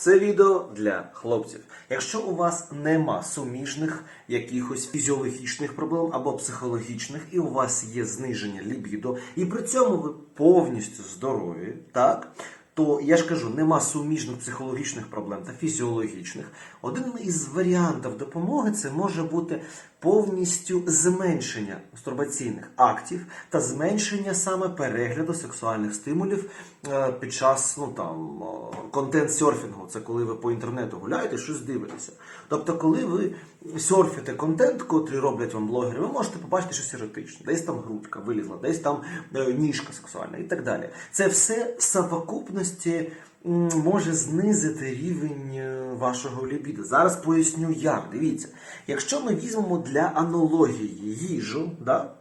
Це відео для хлопців. Якщо у вас нема суміжних якихось фізіологічних проблем або психологічних, і у вас є зниження лібідо, і при цьому ви повністю здорові, так? То я ж кажу, нема суміжних психологічних проблем та фізіологічних. Один із варіантів допомоги це може бути повністю зменшення мастурбаційних актів та зменшення саме перегляду сексуальних стимулів е, під час ну там контент серфінгу. Це коли ви по інтернету гуляєте, щось дивитеся. Тобто, коли ви серфите контент, котрий роблять вам блогери, ви можете побачити щось еротичне. Десь там грудка вилізла, десь там е, ніжка сексуальна і так далі. Це все в совокупності може знизити рівень е, вашого лібіду. Зараз поясню як. Дивіться, якщо ми візьмемо для аналогії їжу, да?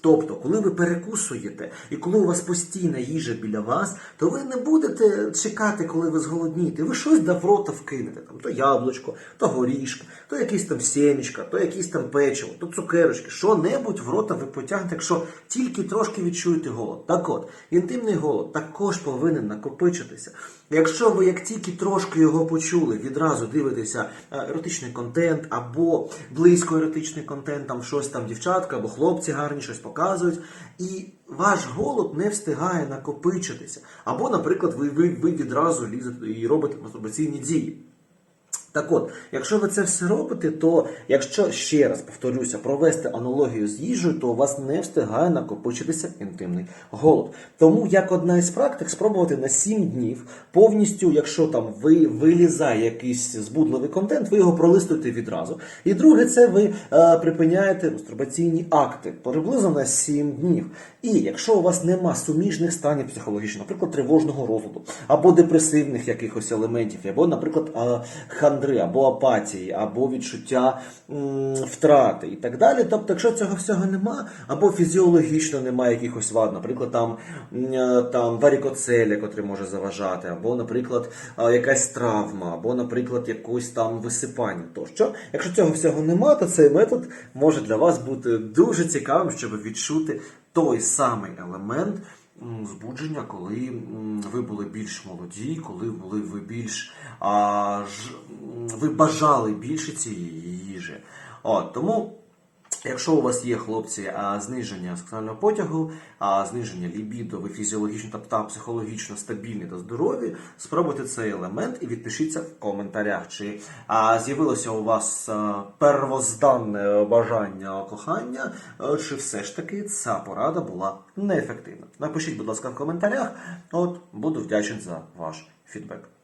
Тобто, коли ви перекусуєте і коли у вас постійна їжа біля вас, то ви не будете чекати, коли ви зголоднієте. Ви щось до в рота вкинете. Там, то яблучко, то горішка, то якийсь там сімечка, то якийсь там печиво, то цукерочки. Що-небудь в рота ви потягнете, якщо тільки трошки відчуєте голод. Так от, інтимний голод також повинен накопичитися. Якщо ви як тільки трошки його почули, відразу дивитеся е, еротичний контент або близько еротичний контент, там щось там дівчатка або хлопці гарні щось показують, і ваш голод не встигає накопичитися. Або, наприклад, ви, ви, ви відразу лізете і робите мастурбаційні дії. Так от, якщо ви це все робите, то якщо ще раз повторюся, провести аналогію з їжею, то у вас не встигає накопичитися інтимний голод. Тому як одна із практик спробувати на 7 днів повністю, якщо там ви вилізає якийсь збудливий контент, ви його пролистуєте відразу. І друге, це ви е, припиняєте мастурбаційні акти приблизно на 7 днів. І якщо у вас нема суміжних станів психологічних, наприклад, тривожного розладу, або депресивних якихось елементів, або, наприклад, е, хандри, або апатії, або відчуття м, втрати і так далі. Тобто, якщо цього всього нема, або фізіологічно немає якихось вад, наприклад, там, е, там варікоцелія, котрий може заважати, або, наприклад, е, якась травма, або, наприклад, якусь там висипання тощо. Якщо цього всього нема, то цей метод може для вас бути дуже цікавим, щоб відчути той самий елемент збудження, коли ви були більш молоді, коли були ви більш а, ж, ви бажали більше цієї їжі. От тому. Якщо у вас є хлопці зниження сексуального потягу, зниження лібідо, ви фізіологічно та, психологічно стабільні та здорові, спробуйте цей елемент і відпишіться в коментарях, чи з'явилося у вас первозданне бажання кохання, чи все ж таки ця порада була неефективна. Напишіть, будь ласка, в коментарях. От буду вдячний за ваш фідбек.